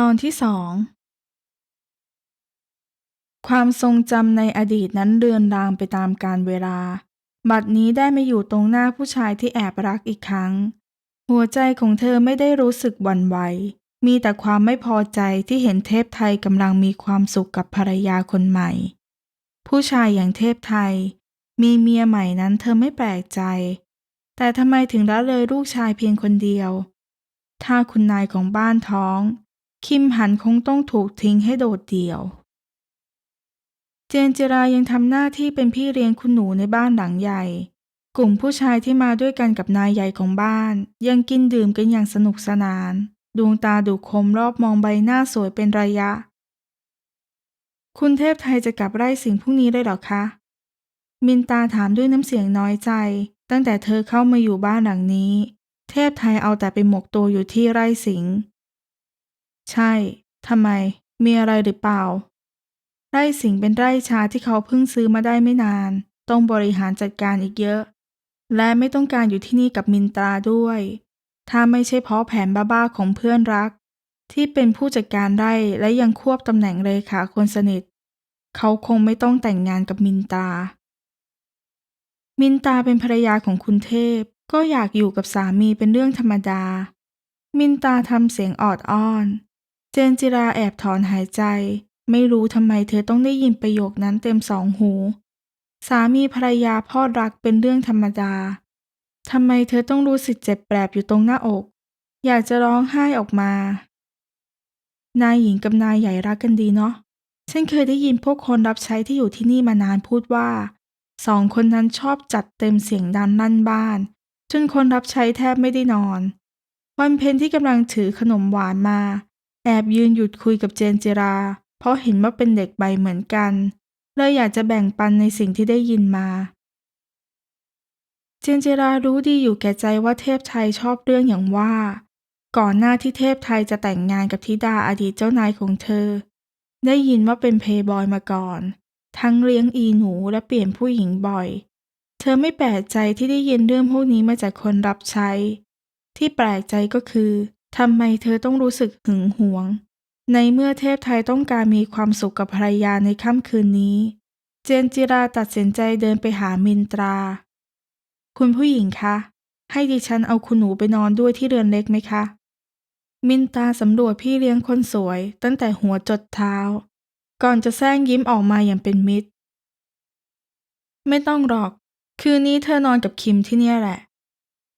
ตอนที่สองความทรงจำในอดีตนั้นเรือนรางไปตามกาลเวลา บัดนี้ได้มาอยู่ตรงหน้าผู้ชายที่แอบรักอีกครั้ง หัวใจของเธอไม่ได้รู้สึกหวั่นไหว มีแต่ความไม่พอใจที่เห็นเทพไทยกำลังมีความสุขกับภรรยาคนใหม่ ผู้ชายอย่างเทพไทย มีเมียใหม่นั้นเธอไม่แปลกใจ แต่ทำไมถึงละเลยลูกชายเพียงคนเดียว ถ้าคุณนายของบ้านท้อง คิมหันคงต้องถูกทิ้งให้โดดเดี่ยว เจนจิรายังทำหน้าที่เป็นพี่เลี้ยงคุณหนูในบ้านหลังใหญ่ กลุ่มผู้ชายที่มาด้วยกันกับนายใหญ่ของบ้าน ยังกินดื่มกันอย่างสนุกสนาน ดวงตาดูคมรอบมองใบหน้าสวยเป็นระยะ คุณเทพไทยจะกลับไร่สิงพรุ่งนี้ได้หรอคะ มินตาถามด้วยน้ำเสียงน้อยใจ ตั้งแต่เธอเข้ามาอยู่บ้านหลังนี้ เทพไทยเอาแต่ไปหมกตัวอยู่ที่ไร่สิงห์ ใช่ ทำไม มีอะไรหรือเปล่า ไร่สิงเป็นไร่ชาที่เขาเพิ่งซื้อมาได้ไม่นาน ต้องบริหารจัดการอีกเยอะ และไม่ต้องการอยู่ที่นี่กับมินตราด้วย ถ้าไม่ใช่เพราะแผนบ้าๆของเพื่อนรัก ที่เป็นผู้จัดการไร่และยังควบตำแหน่งเลขาคนสนิท เขาคงไม่ต้องแต่งงานกับมินตรา มินตาเป็นภรรยาของคุณเทพ ก็อยากอยู่กับสามีเป็นเรื่องธรรมดา มินตาทำเสียงออดอ้อน จนจิราแอบถอนหายใจ ไม่รู้ทำไมเธอต้องได้ยินประโยคนั้นเต็มสองหู สามีภรรยาพ่อรักเป็นเรื่องธรรมดาทำไมเธอต้องรู้สึกเจ็บแปรบอยู่ตรงหน้าอก อยากจะร้องไห้ออกมา นายหญิงกับนายใหญ่รักกันดีเนาะฉันเคยได้ยินพวกคนรับใช้ที่อยู่ที่นี่มานานพูดว่าสองคนนั้นชอบจัดเต็มเสียงดังลั่นบ้าน จนคนรับใช้แทบไม่ได้นอน วันเพ็ญที่กำลังถือขนมหวานมา แอบยืนหยุดคุยกับเจนจิรา เพราะเห็นว่าเป็นเด็กใบเหมือนกัน เลยอยากจะแบ่งปันในสิ่งที่ได้ยินมา เจนจิรารู้ดีอยู่แก่ใจว่าเทพไทยชอบเรื่องอย่างว่า ก่อนหน้าที่เทพไทยจะแต่งงานกับธิดาอดีตเจ้านายของเธอ ได้ยินว่าเป็นเพย์บอยมาก่อน ทั้งเลี้ยงอีหนูและเปลี่ยนผู้หญิงบ่อย เธอไม่แปลกใจที่ได้ยินเรื่องพวกนี้มาจากคนรับใช้ ที่แปลกใจก็คือ ทำไมเธอต้องรู้สึกหึงหวง ในเมื่อเทพไทยต้องการมีความสุขกับภรรยาในค่ำคืนนี้ เจนจิราตัดสินใจเดินไปหามินตรา คุณผู้หญิงคะ ให้ดิฉันเอาคุณหนูไปนอนด้วยที่เรือนเล็กไหมคะ มินตาสำรวจพี่เลี้ยงคนสวย ตั้งแต่หัวจดเท้า ก่อนจะแซงยิ้มออกมาอย่างเป็นมิตร ไม่ต้องหรอก คืนนี้เธอนอนกับคิมที่เนี่ยแหละ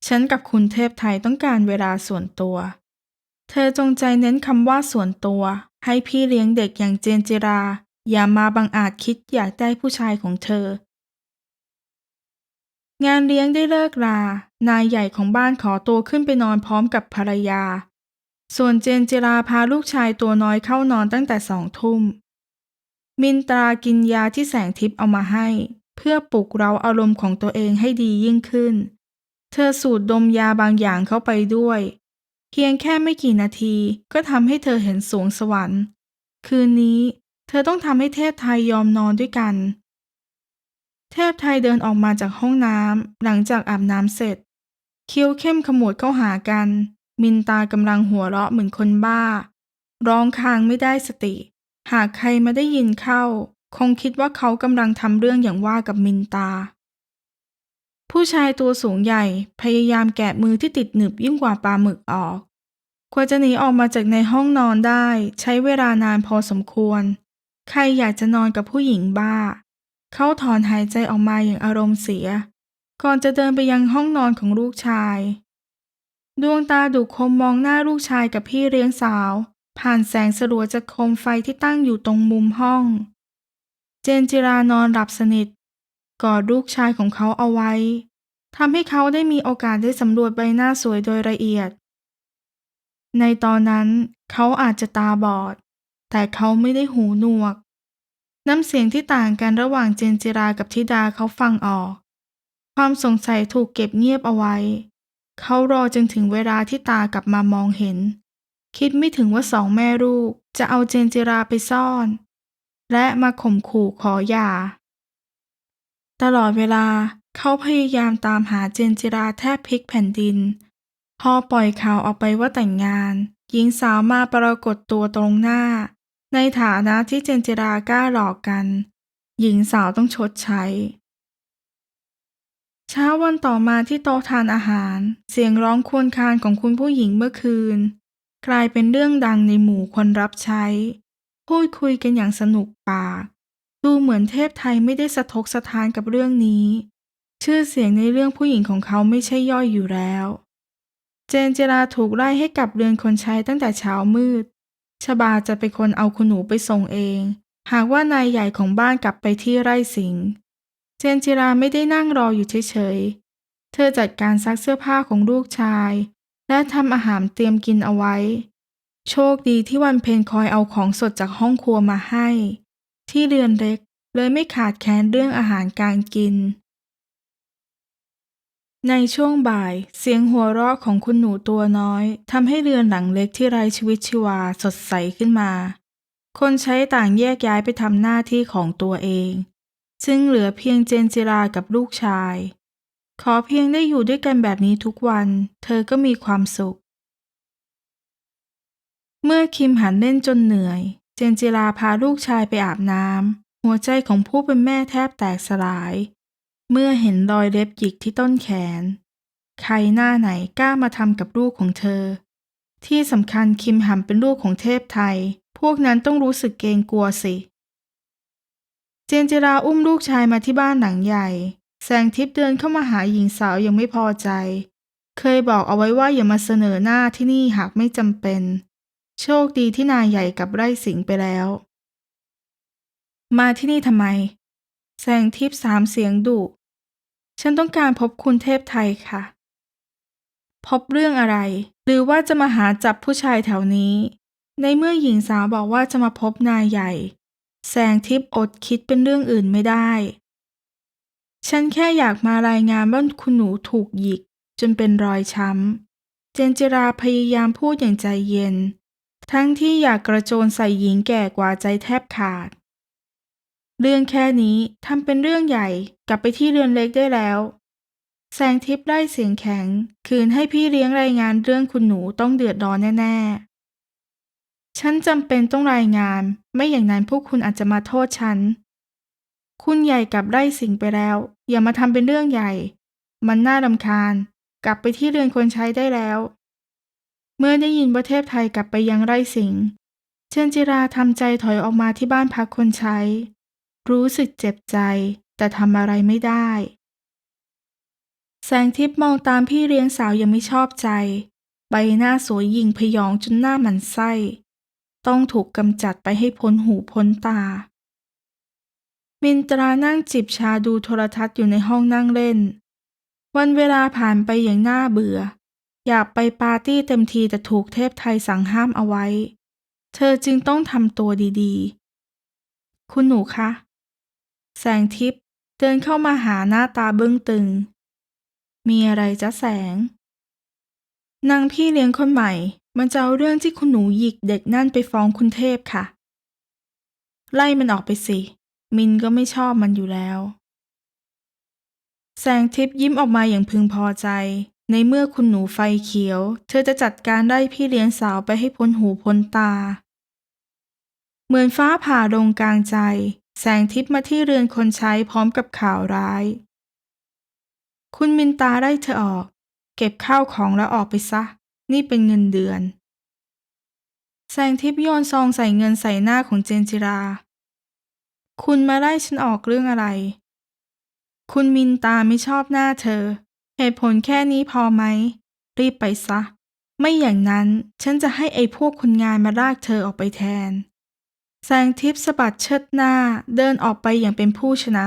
ฉันกับคุณเทพไทยต้องการเวลาส่วนตัว เธอจงใจเน้นคำว่าส่วนตัว ให้พี่เลี้ยงเด็กอย่างเจนจิรา อย่ามาบังอาจคิดอยากได้ผู้ชายของเธอ งานเลี้ยงได้เลิกลา นายใหญ่ของบ้านขอตัวขึ้นไปนอนพร้อมกับภรรยา ส่วนเจนจิราพาลูกชายตัวน้อยเข้านอนตั้งแต่สองทุ่ม มินตรากินยาที่แสงทิพย์เอามาให้ เพื่อปลุกเราอารมณ์ของตัวเองให้ดียิ่งขึ้น เธอสูดดมยาบางอย่างเข้าไปด้วย เพียงแค่ไม่กี่นาทีก็ทำให้เธอเห็นสวงสวรรค์ คืนนี้เธอต้องทำให้เทพไทยยอมนอนด้วยกัน เทพไทยเดินออกมาจากห้องน้ำหลังจากอาบน้ำเสร็จ คิ้วเข้มขมวดเข้าหากัน มินตากำลังหัวเราะเหมือนคนบ้า ร้องคางไม่ได้สติ หากใครมาได้ยินเข้า คงคิดว่าเขากำลังทำเรื่องอย่างว่ากับมินตา ผู้ชายตัวสูงใหญ่พยายามแกะมือที่ติดหนึบยิ่งกว่าปลาหมึกออก กว่าจะหนีออกมาจากในห้องนอนได้ ใช้เวลานานพอสมควร ใครอยากจะนอนกับผู้หญิงบ้า เขาถอนหายใจออกมาอย่างอารมณ์เสีย ก่อนจะเดินไปยังห้องนอนของลูกชาย ดวงตาดุคมมองหน้าลูกชายกับพี่เลี้ยงสาว ผ่านแสงสลัวจากโคมไฟที่ตั้งอยู่ตรงมุมห้อง เจนจิรานอนหลับสนิท กอดลูกชายของเขาเอาไว้ทำให้เขาได้มีโอกาสได้สำรวจใบหน้าสวยโดยละเอียด ในตอนนั้นเขาอาจจะตาบอด แต่เขาไม่ได้หูหนวก น้ำเสียงที่ต่างกันระหว่างเจนจิรากับธิดาเขาฟังออก ความสงสัยถูกเก็บเงียบเอาไว้ เขารอจนถึงเวลาที่ตากลับมามองเห็น คิดไม่ถึงว่าสองแม่ลูกจะเอาเจนจิราไปซ่อน และมาข่มขู่ขอหย่า ตลอดเวลาเขาพยายามตามหาเจนจิราแทบพลิกแผ่นดิน พอปล่อยข่าวออกไปว่าแต่งงาน หญิงสาวมาปรากฏตัวตรงหน้า ในฐานะที่เจนจิรากล้าหลอกกัน หญิงสาวต้องชดใช้ เช้าวันต่อมาที่โต๊ะทานอาหาร เสียงร้องครวญครางของคุณผู้หญิงเมื่อคืน กลายเป็นเรื่องดังในหมู่คนรับใช้ พูดคุยกันอย่างสนุกปาก ดูเหมือนเทพไทยไม่ได้สะทกสะท้านกับเรื่องนี้ ชื่อเสียงในเรื่องผู้หญิงของเขาไม่ใช่ย่อยอยู่แล้ว เจนเจราถูกไล่ให้กลับเรือนคนใช้ตั้งแต่เช้ามืด ชบาจะเป็นคนเอาคุณหนูไปส่งเอง หากว่านายใหญ่ของบ้านกลับไปที่ไร่สิง เจนจิราไม่ได้นั่งรออยู่เฉยๆ เธอจัดการซักเสื้อผ้าของลูกชาย และทำอาหารเตรียมกินเอาไว้ โชคดีที่วันเพ็ญคอยเอาของสดจากห้องครัวมาให้ ที่เรือนเล็กเลยไม่ขาดแคลนเรื่องอาหารการกิน ในช่วงบ่ายเสียงหัวเราะของคุณหนูตัวน้อยทำให้เรือนหลังเล็กที่ไร้ชีวิตชีวาสดใสขึ้นมา คนใช้ต่างแยกย้ายไปทำหน้าที่ของตัวเอง ซึ่งเหลือเพียงเจนจิรากับลูกชาย ขอเพียงได้อยู่ด้วยกันแบบนี้ทุกวัน เธอก็มีความสุข เมื่อคิมหันเล่นจนเหนื่อย เจนจิราพาลูกชายไปอาบน้ำหัวใจของผู้เป็นแม่แทบแตกสลาย เมื่อเห็นรอยเล็บหยิกที่ต้นแขน ใครหน้าไหนกล้ามาทำกับลูกของเธอ ที่สำคัญคิมหันเป็นลูกของเทพไทย พวกนั้นต้องรู้สึกเกรงกลัวสิ เจนจิราอุ้มลูกชายมาที่บ้านหลังใหญ่ แสงทิพย์เดินเข้ามาหาหญิงสาวยังไม่พอใจ เคยบอกเอาไว้ว่าอย่ามาเสนอหน้าที่นี่หากไม่จำเป็น โชคดีที่นายใหญ่กับไร่สิงไปแล้ว มาที่นี่ทำไม แสงทิพย์สามเสียงดุ ฉันต้องการพบคุณเทพไทยค่ะ พบเรื่องอะไร หรือว่าจะมาหาจับผู้ชายแถวนี้ ในเมื่อหญิงสาวบอกว่าจะมาพบนายใหญ่ แสงทิพย์อดคิดเป็นเรื่องอื่นไม่ได้ ฉันแค่อยากมารายงานว่าคุณหนูถูกหยิกจนเป็นรอยช้ำ เจนจิราพยายามพูดอย่างใจเย็น ทั้งที่อยากกระโจนใส่หญิงแก่กว่าใจแทบขาด เรื่องแค่นี้ทำเป็นเรื่องใหญ่กลับไปที่เรือนเล็กได้แล้ว แสงทิพย์ได้เสียงแข็ง คืนให้พี่เลี้ยงรายงานเรื่องคุณหนูต้องเดือดร้อนแน่ๆ ฉันจำเป็นต้องรายงาน ไม่อย่างนั้นพวกคุณอาจจะมาโทษฉัน คุณใหญ่กลับไร่สิงไปแล้ว อย่ามาทำเป็นเรื่องใหญ่ มันน่ารำคาญ กลับไปที่เรือนคนใช้ได้แล้ว เมื่อได้ยินว่าเทพไทยกลับไปยังไร่สิงเชนจิราทำใจถอยออกมาที่บ้านพักคนใช้ รู้สึกเจ็บใจ แต่ทำอะไรไม่ได้ แสงทิพย์มองตามพี่เลี้ยงสาวยังไม่ชอบใจ ใบหน้าสวยหยิ่งพยองจนหน้าหมันไส้ ต้องถูกกำจัดไปให้พ้นหูพ้นตา มินตรานั่งจิบชาดูโทรทัศน์อยู่ในห้องนั่งเล่น วันเวลาผ่านไปอย่างน่าเบื่อ อยากไปปาร์ตี้เต็มทีแต่ถูกเทพไทยสั่งห้ามเอาไว้ เธอจึงต้องทำตัวดีๆ คุณหนูคะ แสงทิพย์เดินเข้ามาหาหน้าตาเบื้องตึง มีอะไรจ๊ะแสง นางพี่เลี้ยงคนใหม่ มันจะเอาเรื่องที่คุณหนูหยิกเด็กนั่นไปฟ้องคุณเทพค่ะ ไล่มันออกไปสิ มินก็ไม่ชอบมันอยู่แล้ว แสงทิพย์ยิ้มออกมาอย่างพึงพอใจ ในเมื่อคุณหนูไฟเขียว เธอจะจัดการไล่พี่เลี้ยงสาวไปให้พ้นหูพ้นตา เหมือนฟ้าผ่าลงกลางใจ แสงทิพย์มาที่เรือนคนใช้พร้อมกับข่าวร้าย คุณมินตาไล่เธอออก เก็บข้าวของแล้วออกไปซะ นี่เป็นเงินเดือน แสงทิพย์โยนซองใส่เงินใส่หน้าของเจนจิรา คุณมาไล่ฉันออกเรื่องอะไร คุณมินตาไม่ชอบหน้าเธอ เหตุผลแค่นี้พอไหม รีบไปซะ ไม่อย่างนั้นฉันจะให้ไอ้พวกคนงานมาลากเธอออกไปแทน แสงทิพย์สะบัดเชิดหน้าเดินออกไปอย่างเป็นผู้ชนะ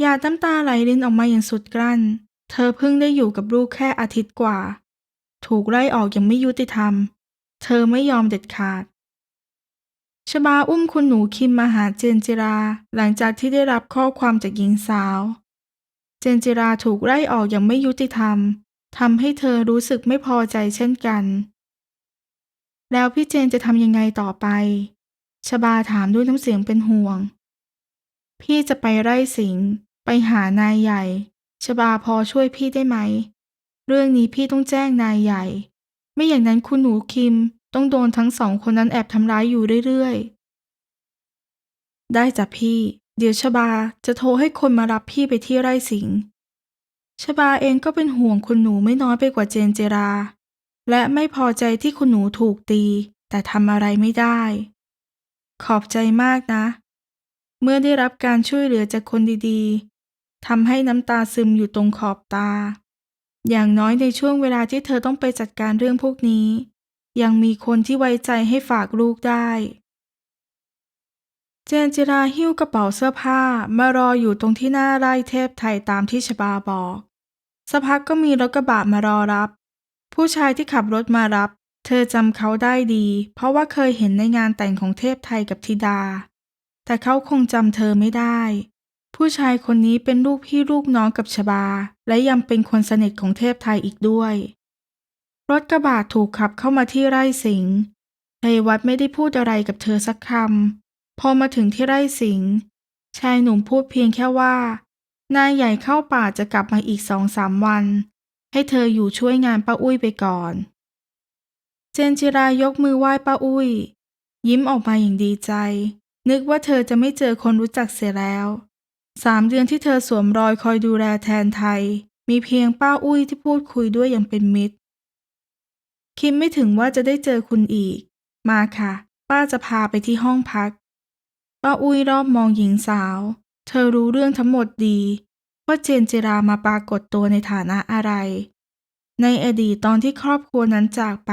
หยาดน้ำตาไหลรินออกมาอย่างสุดกลั้น เธอเพิ่งได้อยู่กับลูกแค่อาทิตย์กว่า ถูกไล่ออกอย่างไม่ยุติธรรม เธอไม่ยอมเด็ดขาดชบาอุ้มคุณหนูคิมมาหาเจนจิรา หลังจากที่ได้รับข้อความจากหญิงสาว จนจิราถูกไล่ออกอย่างไม่ยุติธรรมทำให้เธอรู้สึกไม่พอใจเช่นกัน แล้วพี่เจนจะทำยังไงต่อไป ชบาถามด้วยน้ำเสียงเป็นห่วง พี่จะไปไร่สิง ไปหานายใหญ่ ชบาพอช่วยพี่ได้ไหม เรื่องนี้พี่ต้องแจ้งนายใหญ่ ไม่อย่างนั้นคุณหนูคิมต้องโดนทั้งสองคนนั้นแอบทำร้ายอยู่เรื่อยๆ ได้จ้ะพี่ เดี๋ยวชบาจะโทรให้คนมารับพี่ไปที่ไร่สิงชบาเองก็เป็นห่วงคุณหนูไม่น้อยไปกว่าเจนเจรา และไม่พอใจที่คุณหนูถูกตี แต่ทำอะไรไม่ได้ ขอบใจมากนะ เมื่อได้รับการช่วยเหลือจากคนดีๆทำให้น้ำตาซึมอยู่ตรงขอบตา อย่างน้อยในช่วงเวลาที่เธอต้องไปจัดการเรื่องพวกนี้ ยังมีคนที่ไว้ใจให้ฝากลูกได้ เจนจิราหิ้วกระเป๋าเสื้อผ้ามารออยู่ตรงที่หน้าไร่เทพไทยตามที่ชบาบอก สักพักก็มีรถกระบะมารอรับ ผู้ชายที่ขับรถมารับ เธอจำเขาได้ดี เพราะว่าเคยเห็นในงานแต่งของเทพไทยกับธิดา แต่เขาคงจำเธอไม่ได้ ผู้ชายคนนี้เป็นลูกพี่ลูกน้องกับชบา และยังเป็นคนสนิทของเทพไทยอีกด้วย รถกระบะถูกขับเข้ามาที่ไร่สิงห์ชัยวัฒน์ไม่ได้พูดอะไรกับเธอสักคำ พอมาถึงที่ไร่สิงชายหนุ่มพูดเพียงแค่ว่า นายใหญ่เข้าป่าจะกลับมาอีกสองสามวัน ให้เธออยู่ช่วยงานป้าอุ้ยไปก่อน เจนจิรายกมือไหว้ป้าอุ้ย ยิ้มออกมาอย่างดีใจ นึกว่าเธอจะไม่เจอคนรู้จักเสียแล้วสามเดือนที่เธอสวมรอยคอยดูแลแทนไทย มีเพียงป้าอุ้ยที่พูดคุยด้วยอย่างเป็นมิตร คิดไม่ถึงว่าจะได้เจอคุณอีก มาค่ะ ป้าจะพาไปที่ห้องพัก ป้าอุ้ยรอบมองหญิงสาว เธอรู้เรื่องทั้งหมดดี ว่าเจนเจรามาปรากฏตัวในฐานะอะไร ในอดีตตอนที่ครอบครัวนั้นจากไป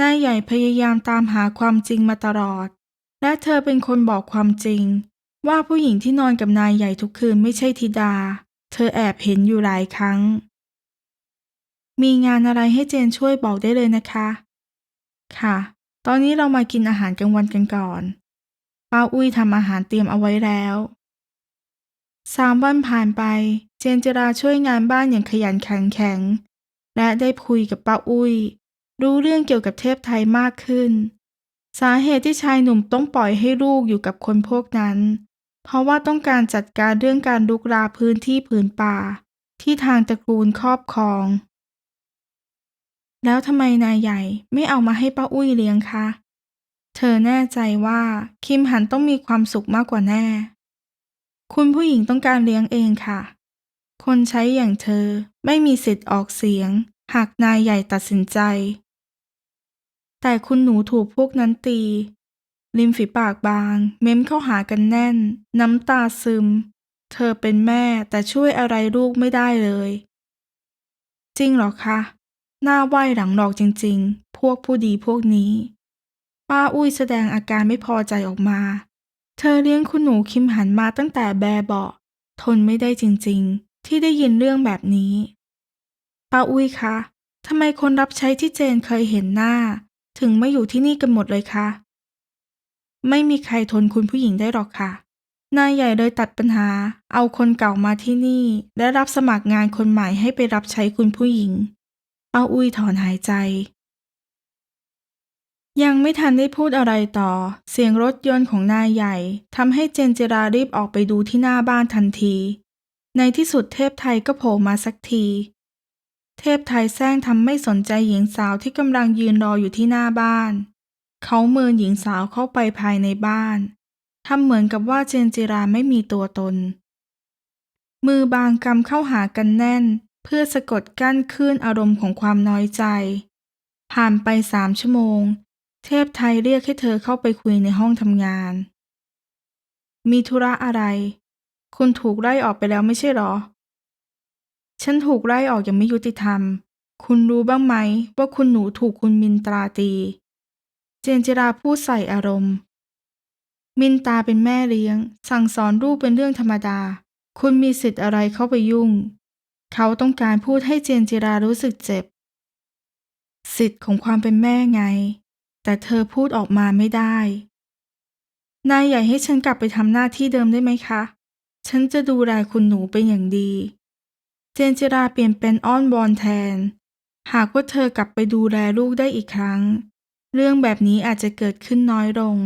นายใหญ่พยายามตามหาความจริงมาตลอด และเธอเป็นคนบอกความจริง ว่าผู้หญิงที่นอนกับนายใหญ่ทุกคืนไม่ใช่ธิดา เธอแอบเห็นอยู่หลายครั้ง มีงานอะไรให้เจนช่วยบอกได้เลยนะคะ ค่ะ ตอนนี้เรามากินอาหารกลางวันกันก่อน ป้าอุ้ยทำอาหารเตรียมเอาไว้แล้วสามวันผ่านไป เจนจราช่วยงานบ้านอย่างขยันขันแข็ง และได้คุยกับป้าอุ้ย รู้เรื่องเกี่ยวกับเทพไทยมากขึ้น สาเหตุที่ชายหนุ่มต้องปล่อยให้ลูกอยู่กับคนพวกนั้น เพราะว่าต้องการจัดการเรื่องการลุกราพื้นที่ผืนป่า ที่ทางตระกูลครอบครอง แล้วทำไมนายใหญ่ไม่เอามาให้ป้าอุ้ยเลี้ยงคะ เธอแน่ใจว่าคิมหันต้องมีความสุขมากกว่าแน่ คุณผู้หญิงต้องการเลี้ยงเองค่ะ คนใช้อย่างเธอไม่มีสิทธิ์ออกเสียง หากนายใหญ่ตัดสินใจ แต่คุณหนูถูกพวกนั้นตี ริมฝีปากบาง เม้มเข้าหากันแน่น น้ำตาซึม เธอเป็นแม่แต่ช่วยอะไรลูกไม่ได้เลย จริงเหรอคะหน้าไหวหลังหลอกจริง ๆ พวกผู้ดีพวกนี้ ป้าอุ้ยแสดงอาการไม่พอใจออกมา เธอเลี้ยงคุณหนูคิมหันมาตั้งแต่แบเบาะทนไม่ได้จริงๆ ที่ได้ยินเรื่องแบบนี้ ป้าอุ้ยคะทำไมคนรับใช้ที่เจนเคยเห็นหน้า ถึงไม่อยู่ที่นี่กันหมดเลยคะ ไม่มีใครทนคุณผู้หญิงได้หรอกค่ะ นายใหญ่เลยตัดปัญหา เอาคนเก่ามาที่นี่ และรับสมัครงานคนใหม่ให้ไปรับใช้คุณผู้หญิง ป้าอุ้ยถอนหายใจ ยังไม่ทันได้พูดอะไรต่อ เสียงรถยนต์ของนายใหญ่ทำให้เจนจิรารีบออกไปดูที่หน้าบ้านทันที ในที่สุดเทพไทยก็โผล่มาสักที เทพไทยแซงทำไม่สนใจหญิงสาวที่กำลังยืนรออยู่ที่หน้าบ้าน เขาเมินหญิงสาวเข้าไปภายในบ้านทำเหมือนกับว่าเจนจิราไม่มีตัวตน มือบางกำเข้าหากันแน่น เพื่อสะกดกั้นคลื่นอารมณ์ของความน้อยใจ ผ่านไปสามชั่วโมง เทพไทยเรียกให้เธอเข้าไปคุยในห้องทำงาน มีธุระอะไร คุณถูกไล่ออกไปแล้วไม่ใช่หรอ ฉันถูกไล่ออกอย่างไม่ยุติธรรม คุณรู้บ้างไหมว่าคุณหนูถูกคุณมินตราตี เจนจิราพูดใส่อารมณ์ มินตาเป็นแม่เลี้ยง สั่งสอนลูกเป็นเรื่องธรรมดา คุณมีสิทธิ์อะไรเข้าไปยุ่ง เขาต้องการพูดให้เจนจิรารู้สึกเจ็บ สิทธิ์ของความเป็นแม่ไง แต่เธอพูดออกมาไม่ได้ นายใหญ่ให้ฉันกลับไปทำหน้าที่เดิมได้ไหมคะ ฉันจะดูแลคุณหนูเป็นอย่างดี เจนจิราเปลี่ยนเป็นอ้อนวอนแทน หากว่าเธอกลับไปดูแลลูกได้อีกครั้ง เรื่องแบบนี้อาจจะเกิดขึ้นน้อยลง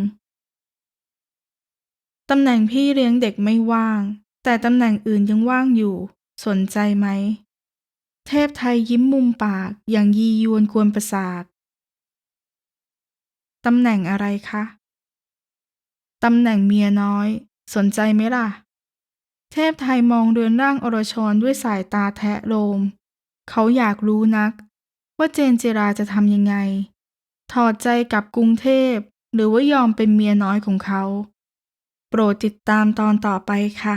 ตำแหน่งพี่เลี้ยงเด็กไม่ว่าง แต่ตำแหน่งอื่นยังว่างอยู่ สนใจไหม เทพไทยยิ้มมุมปากอย่างยียวนกวนประสาท ตำแหน่งอะไรคะ ตำแหน่งเมียน้อย สนใจไหมล่ะ เทพไทยมองเรือนร่างอรชรด้วยสายตาแทะโลม เขาอยากรู้นัก ว่าเจนเจราจะทำยังไง ถอดใจกับกรุงเทพ หรือว่ายอมเป็นเมียน้อยของเขา โปรดติดตามตอนต่อไปค่ะ